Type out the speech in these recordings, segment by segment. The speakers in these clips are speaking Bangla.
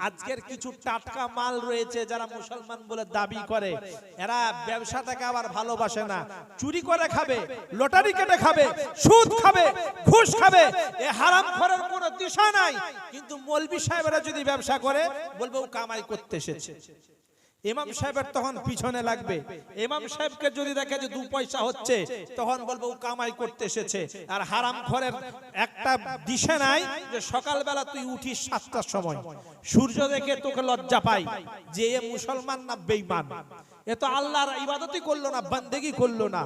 আজকের কিছু টাটকা মাল রয়েছে যারা মুসলমান বলে দাবি করে। এরা ব্যবসাটাকে আবার ভালোবাসে না। চুরি করে খাবে, লটারি কেটে খাবে, সুদ খাবে, ঘুষ খাবে, এ হারাম খরের কোনো দিশা নাই। কিন্তু মলবি সাহেবরা যদি ব্যবসা করে, বলব ও কামাই করতে এসেছে। ইমাম সাহেবের তখন পিছনে লাগবে। ইমাম সাহেবকে যদি দেখে যে দু পয়সা হচ্ছে, তখন বলব কামাই করতে এসেছে। আর হারাম ঘরের একটা দিশে নাই যে সকালবেলা তুই উঠিস সাতটার সময়। সূর্য দেখে তোকে লজ্জা পাই যে এ মুসলমান না বেইমান এ তো আল্লাহর ইবাদতই করল না, বান্দেগি করল না।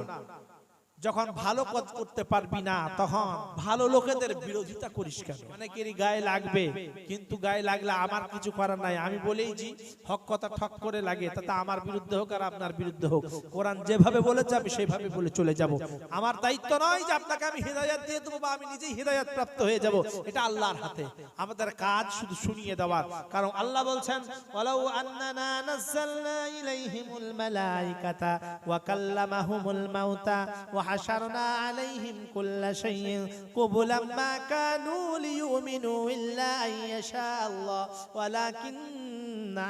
যখন ভালো কাজ করতে পারবি না তখন ভালো লোকেদের বিরোধিতা করিস কেন? অনেকেরই গায়ে লাগবে কিন্তু গায়ে লাগলে আমার কিছু করার নাই। আমি বলেই জি হক কথা ঠক করে লাগে তাতে আমার বিরুদ্ধে হোক আর আপনার বিরুদ্ধে হোক। কোরআন যেভাবে বলেছে আমি সেভাবে বলে চলে যাব। আমার দায়িত্ব নয় যে আপনাকে আমি হৃদায়ত দিয়ে দেবো বা আমি নিজেই হৃদায়ত প্রাপ্ত হয়ে যাব এটা আল্লাহর হাতে। আমাদের কাজ শুধু শুনিয়ে দেওয়ার। কারণ আল্লাহ বলছেন ওয়ালাউ আন্নানা নাযালনা ইলাইহিমুল মালাইকাতা ওয়া কাল্লামাহুমুল মাউতা ওয়া হাশারনা আলাইহিম কুল্লা শাইইন কুবুলাম মা কানু লিয়ুমিনু ইল্লা আন ইয়াশা আল্লাহ ওয়ালাকিন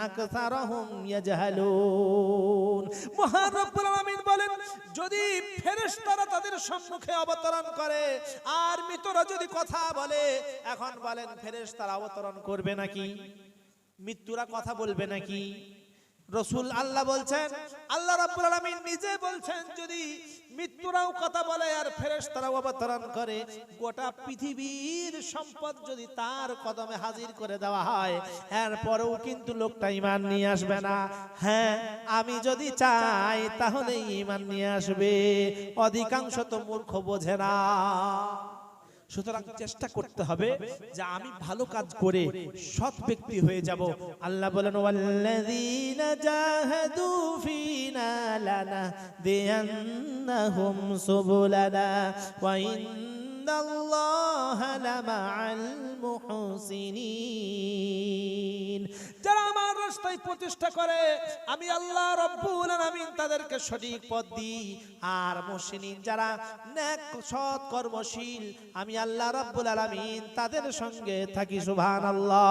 আকসারহুম ইয়াজহালুন মহান রব্বুল আলামিন বলেন, যদি ফেরেশতারা তাদের সম্মুখে অবতরণ করে, আর মৃতরা যদি কথা বলে, এখন বলেন ফেরেশতারা অবতরণ করবে নাকি? মৃত্যুরা কথা বলবে নাকি? রসুল আল্লাহ বলছেন, আল্লাহ রাব্বুল আলামিন নিজে বলছেন, যদি মৃত্যুরাও কথা বলে আর ফেরেশতারাও অবতরণ করে, গোটা পৃথিবীর সম্পদ যদি তার কদমে হাজির করে দেওয়া হয়, এরপরেও কিন্তু লোকটা ইমান নিয়ে আসবে না। হ্যাঁ আমি যদি চাই তাহলে ইমান নিয়ে আসবে। অধিকাংশ তো মূর্খ বোঝে না। সুতরাং চেষ্টা করতে হবে যে আমি ভালো কাজ করে সৎ ব্যক্তি হয়ে যাব। আল্লাহ বলেন, ওয়াল্লাযীনা জাহাদু ফিনা লানাহদিয়ান্নাহুম সুবুলানা ওয়া ইন্নাল্লাহা লামাআল মুহসিনিন। রাস্তায় প্রতিষ্ঠা করে। আমি আল্লাহ রব্বুল আলামিন তাদেরকে সঠিক পথ দিই। আর মুসলিম যারা নেক, সৎ, কর্মশীল, আমি আল্লাহ রব্বুল আলামিন তাদের সঙ্গে থাকি, সুবহানাল্লাহ।